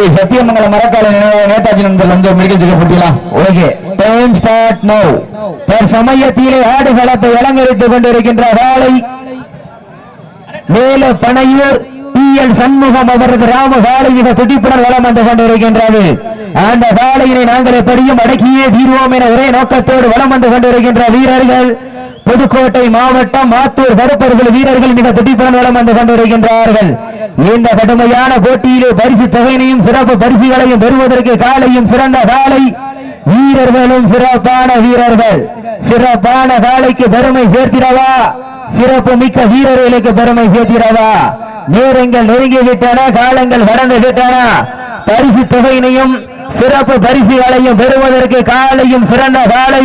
தம்பி சத்தியமங்கல மரக்கால நேதாஜி நண்பர் வந்து மெடிக்கல் செக்கப் போட்டியலாம் ஓகே. டைம் ஸ்டார்ட் நோ சமயத்திலே ஆடுகளத்தை அலங்கரித்துக் கொண்டிருக்கின்ற வேலை மேல பனையூர் பி எல் சண்முகம் அவரது ராம வேலை மிக துடிப்புடன் வளம் வந்து கொண்டிருக்கின்றது. அந்த வேலையினை நாங்கள் எப்படியும் அடக்கியே தீர்வோம் என ஒரே நோக்கத்தோடு வளம் வந்து கொண்டிருக்கின்ற வீரர்கள் புதுக்கோட்டை மாவட்டம் மாத்தூர் கருப்பர்கள் வீரர்கள் மிக துடிப்புடன் வளம் வந்து கொண்டிருக்கின்றார்கள். இந்த கடுமையான போட்டியிலே பரிசு தொகையினையும் சிறப்பு பரிசுகளையும் பெறுவதற்கு காலையும் சிறந்த காலை வீரர்களும் சிறப்பான வீரர்கள். சிறப்பான காலைக்கு பெருமை சேர்த்திடவா? சிறப்பு மிக்க வீரர்களுக்கு பெருமை சேர்த்திடவா? நேரங்கள் நெருங்கி விட்டன காலங்கள் கடந்து விட்டன. பரிசு தொகையினையும் சிறப்பு பரிசுகளையும் பெறுவதற்கு காலையும் சிறந்த காலை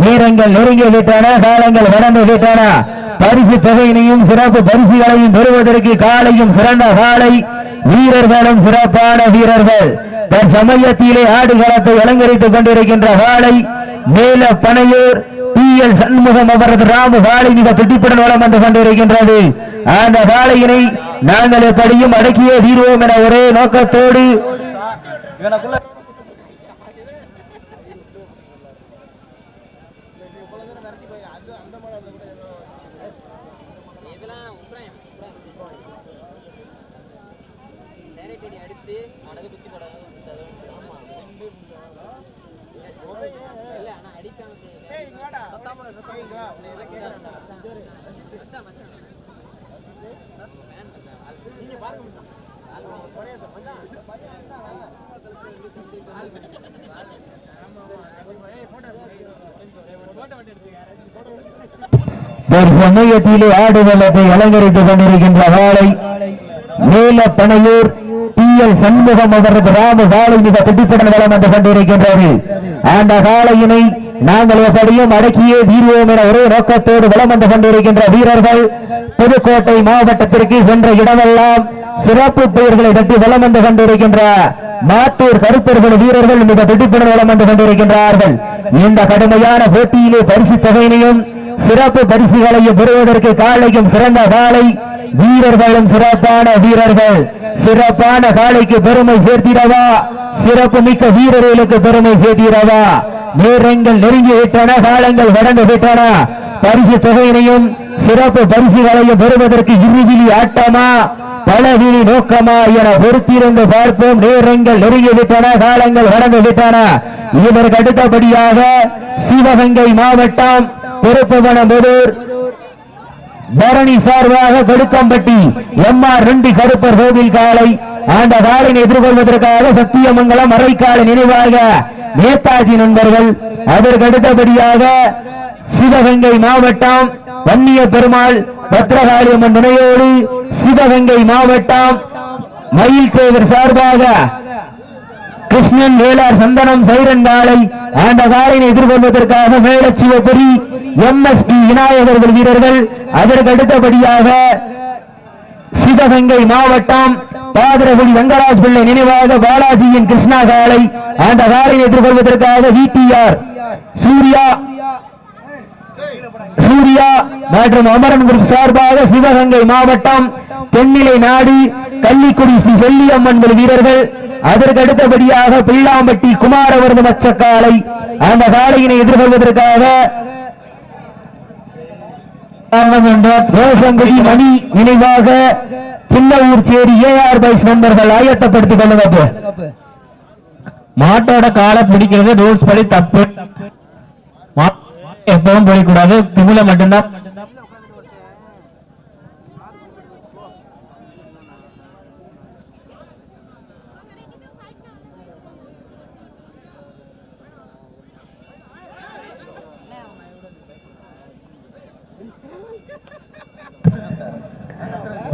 நேரங்கள் நெருங்கி விட்டன காலங்கள் கடந்து விட்டன. பரிசு தொகையினையும் சிறப்பு பரிசுகளையும் பெறுவதற்கு காலையும் சிறந்த காலை. வீரர்களும் சிறப்பான வீரர்கள். தற்சமயத்திலே ஆடுகளத்தை அலங்கரித்துக் கொண்டிருக்கின்ற காலை. மேல பனையூர் பி. எல். சண்முகம் அவரது ராமு காலை மிக துடிப்புடன் வளம் வந்து கொண்டிருக்கின்றது. அந்த காலையினை நாங்கள் எப்படியும் அடக்கியே தீர்வோம் என ஒரே நோக்கத்தோடு ஒரு சமயத்திலே ஆடுகளத்தை அலங்கரித்துக் கொண்டிருக்கின்ற காலை மேல பனையூர் பி எல் சண்முகம் அவரது ராம காலை மிக துடிப்புடன் வளம் வந்து கொண்டிருக்கின்றது. அந்த காலையினை நாங்கள் எப்படியும் அடக்கியே தீர்வோம் என ஒரே நோக்கத்தோடு வளம் வந்து கொண்டிருக்கின்ற வீரர்கள் புதுக்கோட்டை மாவட்டத்திற்கு சென்ற இடமெல்லாம் சிறப்பு பெயர்களை தட்டி வளம் வந்து கொண்டிருக்கின்ற மாத்தூர் கருப்பர்கள் வீரர்கள் மிக பிடிப்புடன் வளம் வந்து கொண்டிருக்கின்றார்கள். இந்த கடுமையான போட்டியிலே பரிசு தொகையினையும் சிறப்பு பரிசுகளையும் பெறுவதற்கு காலையும் சிறந்த காலை. வீரர்களும் சிறப்பான வீரர்கள். சிறப்பான காலைக்கு பெருமை சேர்த்திடவா? சிறப்பு மிக்க வீரர்களுக்கு பெருமை சேர்த்திடவா? நேரங்கள் நெருங்கி விட்டன காலங்கள் கடந்து விட்டன. பரிசு தொகையினையும் சிறப்பு பரிசுகளையும் பெறுவதற்கு இறுதியில் ஆட்டமா? பலவிழி நோக்கமா என பொறுத்திருந்து பார்ப்போம். நேரங்கள் நெருங்கி விட்டன காலங்கள் கடந்து விட்டன. இதற்கு அடுத்தபடியாக சிவகங்கை மாவட்டம் திருப்பவனமுதூர் பரணி சார்பாக கொடுக்கம்பட்டி எம் ஆர் ரெண்டி கருப்பர் கோவில் காலை அந்த காலினை எதிர்கொள்வதற்காக சத்தியமங்கலம் அரைக்கால நினைவாக நேதாஜி நண்பர்கள் அதற்கு அடுத்தபடியாக சிவகங்கை மாவட்டம் வன்னிய பெருமாள் பத்ரகாளியம்மன் நினைவோடு சிவகங்கை மாவட்டம் மயில் தேவர் சார்பாக கிருஷ்ணன் வேளார் சந்தனம் சைரன் காலை அந்த காலையை எதிர்கொள்வதற்காக மேலச்சிவபுரி பி விநாயகர்கள் வீரர்கள். அதற்கு அடுத்தபடியாக சிவகங்கை மாவட்டம் பாதிரகுடி வெங்கராஜ் பிள்ளை நினைவாக பாலாஜியின் கிருஷ்ணா காலை அந்த காலையை எதிர்கொள்வதற்காக விடிஆர் சூர்யா. சூர்யா மற்றும் அமரன் குரூப் சார்பாக சிவகங்கை மாவட்டம் தென்னிலை நாடு கள்ளிக்குடி ஸ்ரீ செல்லியம்மன் வீரர்கள் அதற்கு அடுத்தபடியாக பிள்ளாம்பட்டி குமாரவர்ம மச்சக்காலை அந்த காலையினை எதிர்கொள்வதற்காக கோசங்குடி மணி நினைவாக சின்ன ஊர் சேரி ஏஆர் பைஸ் நண்பர்கள் ஆயத்தப்படுத்திக் கொள்ளுங்க மாட்டோட காலை பிடிக்கிறது ரூல்ஸ் படி தப்பு. மா- எப்பவும் போடக்கூடாது திமுல மட்டும்தான்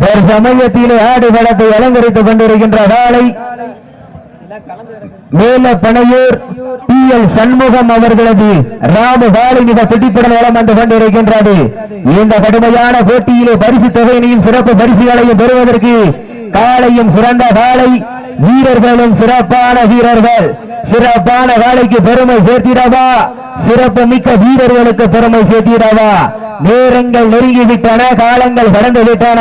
ஒரு சமயத்திலே ஆடு களத்தை அலங்கரித்துக் கொண்டிருக்கின்ற காலை மேல பனையூர் பி எல் சண்முகம் அவர்களது ராமு வாழை மிக துடிப்புடன் வளம் வந்து கொண்டிருக்கின்றது. இந்த கடுமையான போட்டியிலே பரிசு தொகையினையும் சிறப்பு பரிசுகளையும் பெறுவதற்கு காலையும் சிறந்த காலை வீரர்களும் சிறப்பான வீரர்கள். சிறப்பான வேலைக்கு பெருமை சேர்த்திடவா? சிறப்பு மிக்க வீரர்களுக்கு பெருமை சேர்த்திடவா? நேரங்கள் நெருங்கிவிட்டன காலங்கள் கடந்து விட்டன.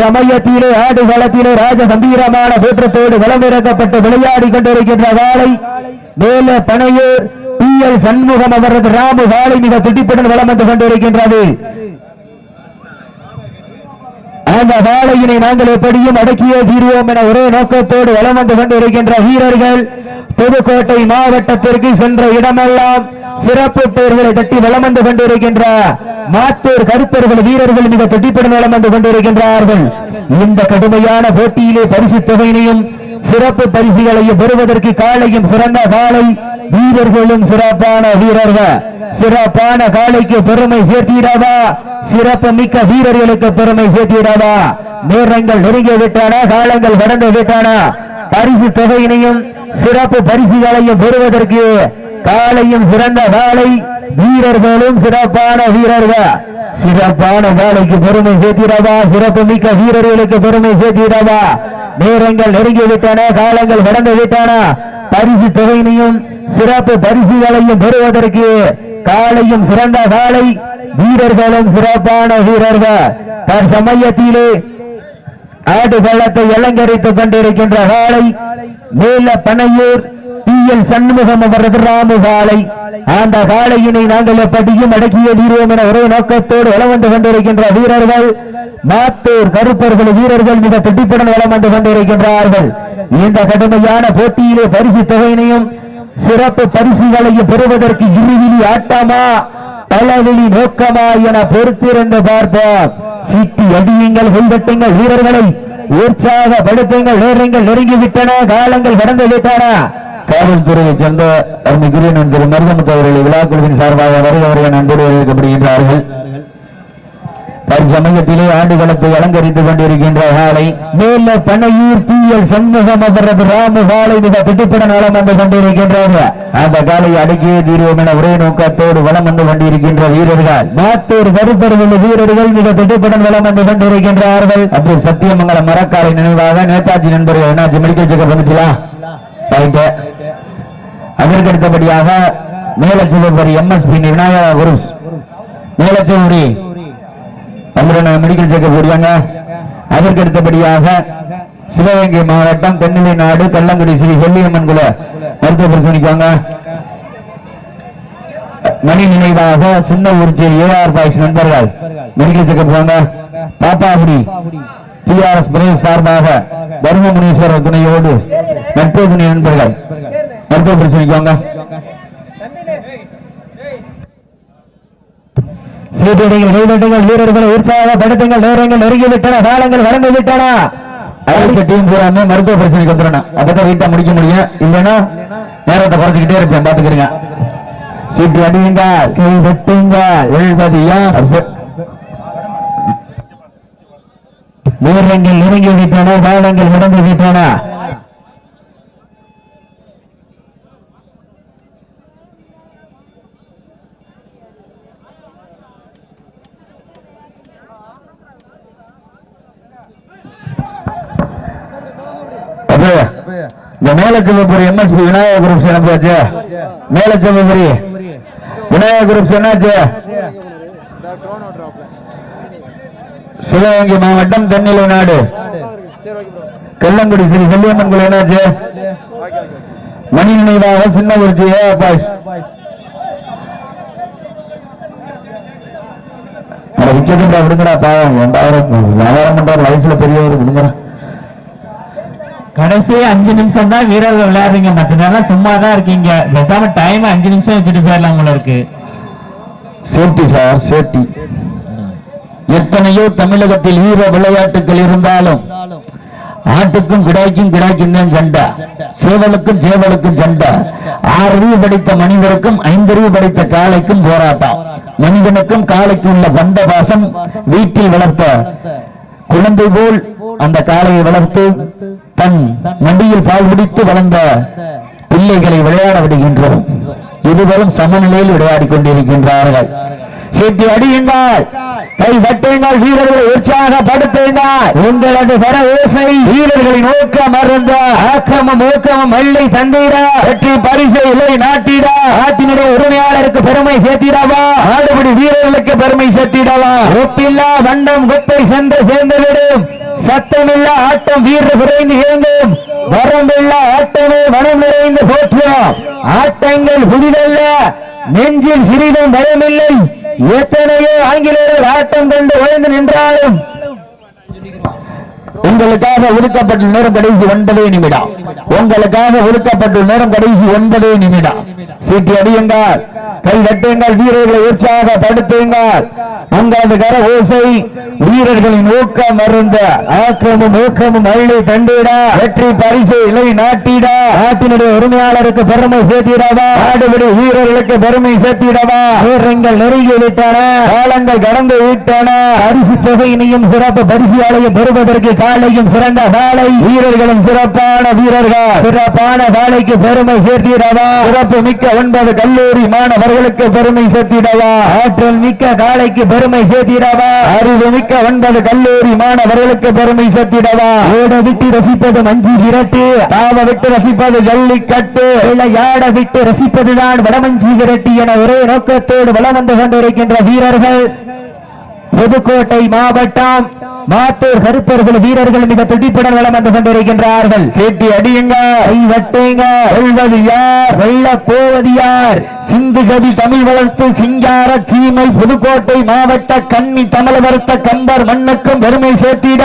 சமயத்திலே ஆடு களத்திலே ராஜ கம்பீரமான தோற்றத்தோடு களமிறக்கப்பட்டு விளையாடி கொண்டிருக்கின்ற வேலை மேல பனையூர் பி எல் சண்முகம் அவரது ராமு வேலை மிக துடிப்புடன் வளம் வந்து கொண்டிருக்கின்றது. அந்த வாழையினை நாங்கள் எப்படியும் அடக்கியே தீர்வோம் என ஒரே நோக்கத்தோடு வலம் வந்து கொண்டிருக்கின்ற வீரர்கள் புதுக்கோட்டை மாவட்டத்திற்கு சென்ற இடமெல்லாம் சிறப்பு பெயர்களை தட்டி வலம் வந்து கொண்டிருக்கின்ற மாத்தூர் கருப்பர்கள் வீரர்கள் மிக துடிப்புடன் வளம் வந்து கொண்டிருக்கின்றார்கள். இந்த கடுமையான போட்டியிலே பரிசு தொகையினையும் சிறப்பு பரிசுகளையும் பெறுவதற்கு காலையும் சிறந்த காலை வீரர்களும் சிறப்பான வீரர்கள். சிறப்பான காலைக்கு பெருமை சேர்த்திடாதா? சிறப்பு மிக்க வீரர்களுக்கு பெருமை சேர்த்திடாதா? நேரங்கள் நெருங்கி விட்டான? காலங்கள் கடந்து விட்டான? பரிசு தொகையினையும் சிறப்பு பரிசுகளையும் பெறுவதற்கு காலையும் சிறந்த காலை வீரர்களும் சிறப்பான வீரர்கள். சிறப்பான வேலைக்கு பெருமை சேர்த்திடவா சிறப்பு மிக்க வீரர்களுக்கு பெருமை சேர்த்திடவா நேரங்கள் நெருங்கி விட்டன? காலங்கள் கடந்து விட்டன? பரிசு தொகையினையும் சிறப்பு பரிசுகளையும் பெறுவதற்கு காலையும் சிறந்த காலை. வீரர்களும் சிறப்பான வீரர்கள். தற்சமயத்திலே ஆடு பள்ளத்தை அலங்கரித்துக் கொண்டிருக்கின்ற காலை. மேல பனையூர் பி எல் சண்முகம் அவரது ராமு காலை. அந்த காலையினை நாங்கள் எப்படியும் அடக்கிய எழுகிறோம் என ஒரே நோக்கத்தோடு வளம் வந்து கொண்டிருக்கின்ற வீரர்கள். மாத்தூர் கருப்பர்கள் வீரர்கள் மிக துடிப்புடன் வளம் வந்து கொண்டிருக்கின்றார்கள். இந்த கடுமையான போட்டியிலே பரிசு தொகையினையும் சிறப்பு பரிசுகளையும் பெறுவதற்கு இருவிழி ஆட்டமா? பலவெளி நோக்கமா என பொறுத்திருந்து பார்ப்போம். சிட்டி அடியுங்கள் கைதட்டுங்கள் வீரர்களை உற்சாகப்படுத்துங்கள் நேரங்கள் நெருங்கி விட்டன காலங்கள் கடந்து விட்டன. காவல்துறையை சேர்ந்த அருமைக்குரிய நண்பர் மருதமுத்து அவர்களை விழாக்குழுவின் சார்பாக வருகிறவர்கள் நண்பர்கள் இருக்கப்படுகின்றார்கள் தற்சமயத்திலே ஆண்டுகளுக்கு அலங்கரித்துக் கொண்டிருக்கின்ற காலை மேல பனையூர் பி எல் சண்முகம் அவரது ராமு காலை மிக திட்டுப்படன் வளம் வந்து கொண்டிருக்கின்றது. அந்த காலை அடக்கிய தீர்வோம் என ஒரே நோக்கத்தோடு வளம் வந்து கொண்டிருக்கின்ற வீரர்கள். மாத்தூர் கருப்பருள்ள வீரர்கள் மிக திட்டுப்படன் வளம் வந்து கொண்டிருக்கின்றார்கள். அப்படி சத்தியமங்கலம் மரக்காலை நினைவாக நேதாஜி நண்பர்கள் என்னாச்சு மெடிக்கல் செக்கப் வந்துட்டீங்களா? ரைட்டு அதற்கு அடுத்தபடியாக மேலச்சிவபுரி எம்எஸ்பி விநாயகா குரூப்ஸ் மேலச்சிவபுரி அமரன மெடிக்கல் செக்கப் போடுவாங்க அதற்கு அடுத்தபடியாக சிவகங்கை மாவட்டம் தென்னிலை நாடு கள்ளங்குடி ஸ்ரீ செல்லியம்மன் குல மருத்துவ பரிசோதிக்காங்க மணி நினைவாக சின்ன ஊர்ச்சி ஏஆர் பாய்ஸ் நண்பர்கள் மெடிக்கல் செக்கப் போவாங்க. பாப்பாபுரி டிஆர்எஸ் பிரதேச சார்பாக தர்ம முனீஸ்வரர் துணையோடு நட்பு துணை நண்பர்கள் மருத்துவ பரிசோதிக்காங்க சீட்டடிகள் கைதட்டுங்கள் வீரர்களை உற்சாகப்படுத்துங்கள் நேரங்கள் நெருங்கிவிட்டன காலங்கள் கடந்து விட்டன அடுத்த டீம் பூராமே மருத்துவ பிரச்சனைக்கு வந்துடணும். அப்பதான் வீட்டை முடிக்க முடியும். இல்லைன்னா நேரத்தை குறைச்சிக்கிட்டே இருப்பேன். பாத்துக்கிறீங்க சீட்டு அடியுங்க கை வெட்டுங்க எழுபதியா நேரங்கள் நெருங்கி விட்டன காலங்கள் கடந்து விட்டன இந்த மேலச்செவ்வபுரி எம்எஸ்பி விநாயக குரூப்ஸ் என்னாச்சு மேலச்செவ்வபுரி விநாயக குரூப்ஸ் என்னாச்சு? சிவகங்கை மாவட்டம் தென்னிலை நாடு. கல்லங்குடி ஸ்ரீ செல்லியம்மன் கோயில் என்னாச்சு? மணி நினைவாக சின்னகுறிச்சி ஏ பாய்ஸ் விக்கெட்டுடா விடுங்கடா பாவம். ரெண்டாயிரம் வியாபாரம் பண்ற வயசுல பெரியவர் விடுங்கடா. கடைசி அஞ்சு நிமிஷம் தான் வீரர்கள் விளையாடுறீங்க. மத்த நேரம் சும்மா தான் இருக்கீங்க. பேசாம டைம் அஞ்சு நிமிஷம் வச்சுட்டு போயிடலாம் உங்களுக்கு. சேஃப்டி சார் சேஃப்டி எத்தனையோ தமிழகத்தில் வீர விளையாட்டுகள் இருந்தாலும் ஆட்டுக்கும் கிடாய்க்கும் கிடாய்க்கும் தான் சண்டை. சேவலுக்கும் சேவலுக்கும் சண்டை. ஆறறிவு படித்த மனிதருக்கும் ஐந்தறிவு படித்த காளைக்கும் போராட்டம். மனிதனுக்கும் காளைக்கும் உள்ள பந்த பாசம் வீட்டில் வளர்த்த குழந்தை போல் அந்த காளையை வளர்த்து தன் வண்டியில் பால் பிடித்து வளர்ந்த பிள்ளைகளை விளையாட விடுகின்றோம். இருவரும் சமநிலையில் விளையாடிக் கொண்டிருக்கின்றார்கள். சேர்த்து அடியுங்கள். கை தட்டுங்கள். வீரர்களை உற்சாகப்படுத்துங்கள் உங்களது வர ஓசை வீரர்களை நோக்க மறந்த. ஆக்கிரமம் ஊக்கமும் மல்லை தந்தீர. வெற்றி பரிசை இல்லை நாட்டிட. ஆட்டினுடைய உரிமையாளருக்கு பெருமை சேர்த்திடவா? ஆடுபடி வீரர்களுக்கு பெருமை சேர்த்திடவா? ஒப்பில்லா வண்டம் கொப்பை சென்று சேர்ந்துவிடும் சத்தமில்லா ஆட்டம் வீரர் குறைந்து இயங்கும். வரம்பில்லா ஆட்டமே மனம் நிறைந்து போற்றுவோம் ஆட்டங்கள் புதிதல்ல. நெஞ்சில் சிறிதும் பயமில்லை எத்தனையோ ஆங்கிலேயர்கள் ஆட்டம் கண்டு உழைந்து நின்றாலும் உங்களுக்காக ஒதுக்கப்பட்ட நேரம் கடைசி ஒன்பதே நிமிடம். உங்களுக்காக ஒதுக்கப்பட்ட நேரம் கடைசி ஒன்பதே நிமிடம். சீட்டி அடியுங்கள். கை தட்டுங்கள். வீரர்களை உற்சாகப்படுத்துங்கள். உங்களது கர ஓசை வீரர்களின் ஊக்கம் அருந்த ஆக்கமும் ஊக்கமும் அள்ளி தண்டிட. வெற்றி பரிசு இலை நாட்டிட. நாட்டினுடைய உரிமையாளருக்கு பெருமை சேர்த்திடவா. நாடுபடி வீரர்களுக்கு பெருமை சேர்த்திடவா. வீரங்கள் நெருங்கி விட்டன. காலங்கள் கடந்து விட்டன. பரிசு தொகையினையும் சிறப்பு பரிசு ஆலையும் பெறுவதற்கு காலையும் சிறந்த வேலை. வீரர்களும் சிறப்பான வீரர்கள் சிறப்பான வேலைக்கு பெருமை சேர்த்திடவா. சிறப்பு மிக்க ஒன்பது கல்லூரி மாணவர்களுக்கு பெருமை சேர்த்திடவா. ஆற்றல் மிக்க காலைக்கு பெருமை சேர்த்திடவா. அறிவு மிக்க ஒன்பது கல்லூரி மாணவர்களுக்கு பெருமை சேர்த்திடவா? ஓட விட்டு ரசிப்பது மஞ்சி விரட்டு தாவ விட்டு ரசிப்பது ஜல்லிக்கட்டு. விளையாட விட்டு ரசிப்பதுதான் வடமஞ்சி விரட்டி என ஒரே நோக்கத்தோடு வலம் வந்து கொண்டிருக்கின்ற வீரர்கள். புதுக்கோட்டை மாவட்டம் மாத்தூர் கருப்பர்கள் வீரர்கள் மிக துடிப்புடன் வளம் வந்து கொண்டிருக்கின்றார்கள். சேட்டி அடியுங்க. கை வட்டுங்க. வெல்வது யார் வெல்ல போவது யார் சிந்து கவி தமிழ் வளர்த்து சிங்கார சீமை புதுக்கோட்டை மாவட்ட கன்னி தமிழ் வறுத்த கம்பர் மண்ணுக்கும் பெருமை சேர்த்திட.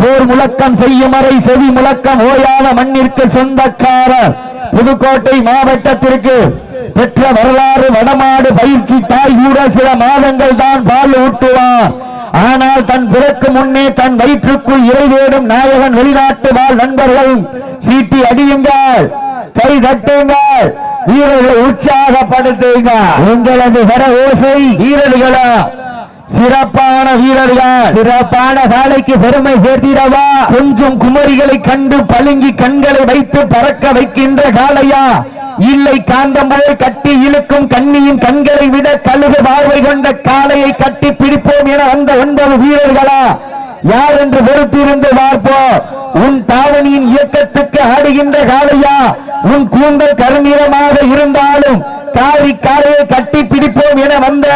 போர் முழக்கம் செய்யும் வரை செவி முழக்கம் ஓயாத மண்ணிற்கு சொந்தக்காரர் புதுக்கோட்டை மாவட்டத்திற்கு பெற்ற வரலாறு வடமாடு பயிற்சி தாய் கூட சில மாதங்கள் தான் பால் ஊட்டுவார். ஆனால் தன் பிறக்கு முன்னே தன் வயிற்றுக்குள் இறைவேடும் நாயகன் வெளிநாட்டு வாழ் நண்பர்கள் சீட்டி அடியுங்கள் கை தட்டுங்கள் வீரர்களை உற்சாகப்படுத்துங்க. உங்களது வர ஓசை வீரர்களா? சிறப்பான வீரர்கள். சிறப்பான காலைக்கு பெருமை சேர்த்திடவா? கொஞ்சம் குமரிகளை கண்டு பழுங்கி கண்களை வைத்து பறக்க வைக்கின்ற காலையா இல்லை காந்தமலை கட்டி இழுக்கும் கண்ணியின் கண்களை விட கழுகு பார்வை கொண்ட காளையை கட்டி பிடிப்போம் என வந்த ஒன்பது வீரர்களா? யார் என்று பொறுத்திருந்து பார்ப்போம் உன் தாவணியின் இயக்கத்துக்கு ஆடுகின்ற காளையா? உன் கூந்தல் கருநிறமாக இருந்தாலும் காரி காலையை கட்டி பிடிப்போம் என வந்த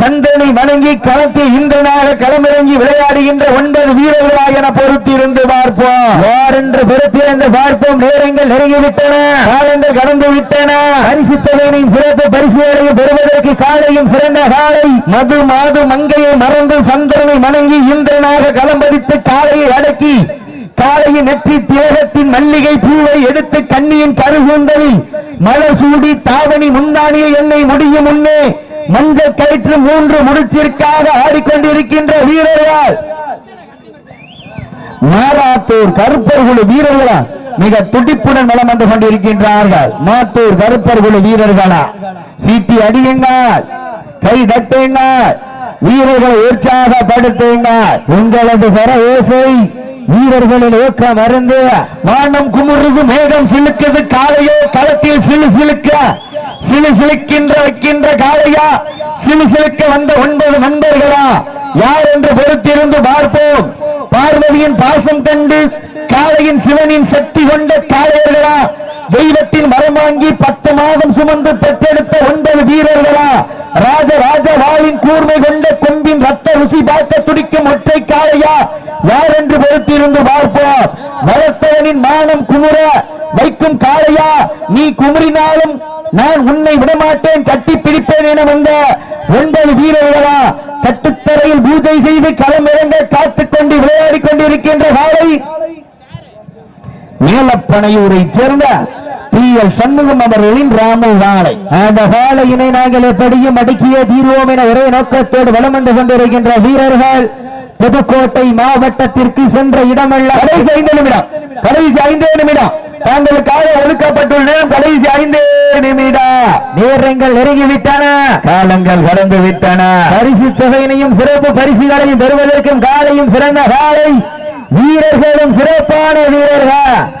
சந்தனை வணங்கி களத்தில் இந்திரனாக களமிறங்கி விளையாடுகின்ற ஒன்பது வீரர்களாக என பொறுத்திருந்து பார்ப்போம். யார் என்று பொறுத்திருந்து பார்ப்போம். நேரங்கள் நெருங்கிவிட்டன. காலங்கள் கடந்து விட்டன பரிசு தொகையினையும் சிறப்பு பரிசுகளையும் பெறுவதற்கு காலையும் சிறந்த காலை. மது மாது மங்கையை மறந்து சந்திரனை வணங்கி இந்திரனாக களம்பதித்து காலையை அடக்கி காலையின் நெற்றி தேகத்தின் மல்லிகை பூவை எடுத்து கண்ணியின் கருகூந்தலில் மலர் சூடி தாவணி முந்தானிய எண்ணெய் முடியும் முன்னே மஞ்சள் கயிற்று மூன்று முடிச்சிற்காக ஆடிக்கொண்டிருக்கின்ற வீரர்கள் மாராத்தூர் கருப்பர் குழு வீரர்களா மிக துடிப்புடன் வலம் வந்து கொண்டிருக்கின்றார்கள். மாத்தூர் கருப்பர் குழு வீரர்களா? சீட்டி அடியுங்கள். கை தட்டுங்கள். வீரர்களை உற்சாகப்படுத்துங்கள். உங்களது பெற ஓசை. வீரர்களின் மருந்து அருந்து. வானம் குமுறுது மேகம் சிலுக்குது காலையோ களத்தில் சிலு சிலுக்க. சிலு சிலுக்கின்ற வைக்கின்ற காளையா சிலு சிலுக்க வந்த ஒன்பது நண்பர்களா? யார் என்று பொறுத்திருந்து பார்ப்போம். பார்வதியின் பாசம் கண்டு காளையின் சிவனின் சக்தி கொண்ட காளையர்களா? தெய்வத்தின் மரம் வாங்கி பத்து மாதம் சுமந்து பெற்றெடுத்த ஒன்பது வீரர்களா? ராஜ ராஜ வாளின் கூர்மை கொண்ட கொம்பின் ரத்த ருசி பார்க்க துடிக்கும் ஒற்றை காளையா? யார் என்று பொறுத்திருந்து பார்ப்போம். வளர்த்தவனின் மானம் குமுற வைக்கும் காளையா? நீ குமுறினாலும் நான் உன்னை விடமாட்டேன் கட்டி பிடிப்பேன் என வந்த ஒன்பது வீரர்களா? கட்டுத்தரையில் பூஜை செய்து களமிறங்க காத்துக் கொண்டு விளையாடிக் கொண்டிருக்கின்ற காலை மேலப்பனையூரை சேர்ந்த பி எல் சண்முகம் அவர்களின் ராமு வாழை. அந்த வாழையினை நாங்கள் எப்படியும் அடக்கிய தீர்வோம் என ஒரே நோக்கத்தோடு வளம் வந்து கொண்டிருக்கின்ற வீரர்கள் புதுக்கோட்டை மாவட்டத்திற்கு சென்ற இடமல்ல. கடைசி ஐந்து நிமிடம். கடைசி ஐந்தே நிமிடம். தங்களுக்காக ஒதுக்கப்பட்டுள்ள நேரம் கடைசி ஐந்தே நிமிடம். நேரங்கள் நெருங்கிவிட்டன. காலங்கள் கடந்து விட்டன பரிசு தொகையினையும் சிறப்பு பரிசுகளையும் பெறுவதற்கும் காலையும் சிறந்த காலை. வீரர்களும் சிறப்பான வீரர்கள்.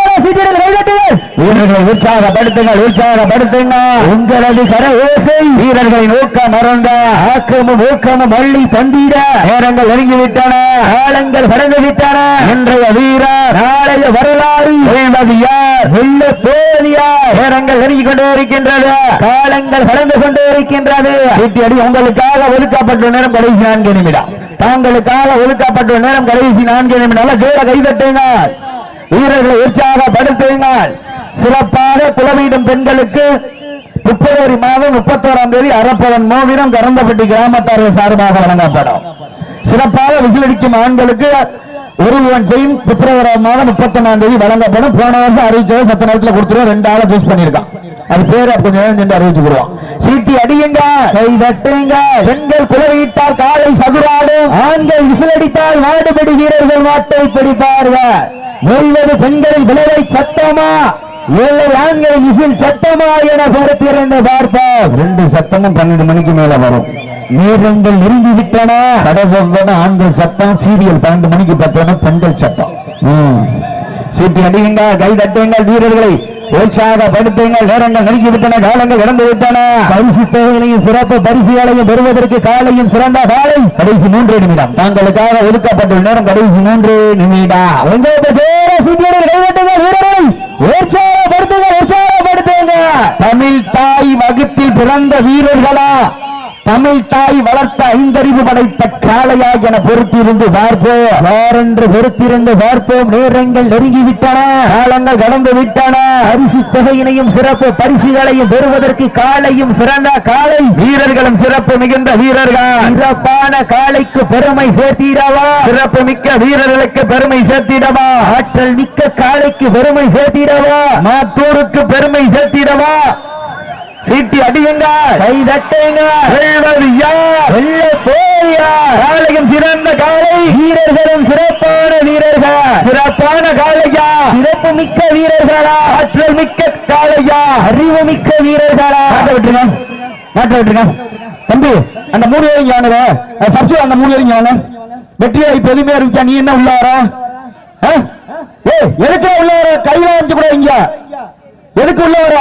வீரர்களை உற்சாகப்படுத்துங்கள் உற்சாகப்படுத்துங்கள். உங்களது கர ஓசை வீரர்களின் ஊக்கம் மறந்த. ஆக்கமும் ஊக்கமும் அள்ளி தந்திட. நேரங்கள் நெருங்கிவிட்டன. காலங்கள் கடந்து விட்டன இன்றைய வீரர் நாளைய வரலாறு. வெல்வது யார்? வெல்ல போதியார் நேரங்கள் நெருங்கி கொண்டே இருக்கின்றது. காலங்கள் கடந்து கொண்டே இருக்கின்றது. வீட்டு அடி உங்களுக்காக ஒதுக்கப்பட்ட நேரம் கடைசி நான்கு நிமிடம். தாங்களுக்காக ஒதுக்கப்பட்ட நேரம் கடைசி நான்கு நிமிடம். நல்ல ஜோர கைதட்டுங்க வீரர்களை உற்சாகப்படுத்துங்கள். சிறப்பாக குலவீடும் பெண்களுக்கு பிப்ரவரி மாதம் முப்பத்தோராம் தேதி அரப்பவன் மோதிரம் கரந்தப்பட்டி கிராமத்தார்கள் சார்பாக வழங்கப்படும். சிறப்பாக விசிலடிக்கும் ஆண்களுக்கு ஒரு செயின் பிப்ரவரி மாதம் முப்பத்தி ஒன்னாம் தேதி வழங்கப்படும். போன வருஷம் அறிவிச்சதை சத்த நேரத்தில் கொடுத்துருவோம். ரெண்டு ஆளை சூஸ் பண்ணியிருக்கான். அது பேர் கொஞ்சம் நேரம் சென்று அறிவிச்சுக்கிறோம் சீட்டி அடியுங்க. கை தட்டுங்க. பெண்கள் குலவிட்டால் காலை சதுராடும். ஆண்கள் விசிலடித்தால் நாடுபடி வீரர்கள் நாட்டை பிடிப்பார்கள். வெல்வது பெண்களின் விளைவை சத்தமா? ஆண்கள் விசில் சத்தமா என பொறுத்திருந்து பார்ப்போம். ரெண்டு சத்தமும் பன்னெண்டு மணிக்கு மேல வரும். நேரங்கள் நெருங்கி விட்டன கடவுள் ஆண்கள் சத்தம் சீரியல் பன்னெண்டு மணிக்கு பார்த்தோன்னா பெண்கள் சத்தம். சீட்டி அடியுங்க கை தட்டுங்கள் வீரர்களை உற்சாகப்படுத்துங்கள். நேரங்கள் நெருங்கி விட்டன காலங்கள் கடந்து விட்டன பரிசு தொகைகளையும் சிறப்பு பரிசுகளையும் பெறுவதற்கு காலையும் சிறந்த காலை. கடைசி மூன்று நிமிடம். தாங்களுக்காக ஒதுக்கப்பட்டுள்ள நேரம் கடைசி மூன்று நிமிடம். உங்களுக்கு பேர சீட்டியர்கள் கைதட்டுங்க வீரர்களை. உற்சாகப்படுத்துங்க உற்சாகப்படுத்துங்க. தமிழ் தாய் வகுப்பில் பிறந்த வீரர்களா? தமிழ் தாய் வளர்த்த ஐந்தறிவு படைத்த காளையா என பொறுத்திருந்து பார்ப்போம். வாரென்று பொறுத்திருந்து பார்ப்போம்? நேரங்கள் நெருங்கிவிட்டன. காலங்கள் கடந்து விட்டன. அரிசி தொகையினையும் சிறப்பு பரிசுகளையும் பெறுவதற்கு காலையும் சிறந்த காலை வீரர்களும் சிறப்பு மிகுந்த வீரர்கள். சிறப்பான காளைக்கு பெருமை சேர்த்திடவா? சிறப்பு மிக்க வீரர்களுக்கு பெருமை சேர்த்திடவா? ஆற்றல் மிக்க காளைக்கு பெருமை சேர்த்திடவா? மாத்தூருக்கு பெருமை சேர்த்திடவா? சீட்டி அடியுங்க. கை தட்டுங்க. வெல்ல போயார் காலையும் சிறந்த காலை. வீரர்களும் சிறப்பான வீரர்கள். சிறப்பான காளையா சிறப்பு மிக்க வீரர்களா. ஆற்றல் மிக்க காளையா அறிவு மிக்க வீரர்களா. மாட்ட விட்டுருங்க. மாட்ட விட்டுருங்க. தம்பி அந்த மூணு பேரும் யானுங்க சப்சு அந்த மூணு பேரும் யானு வெற்றியை இப்ப எதுவுமே இருக்கா நீ என்ன உள்ள வர? ஏய் எதுக்கு உள்ள வர கையில வந்து கூட இங்க எதுக்கு உள்ள வர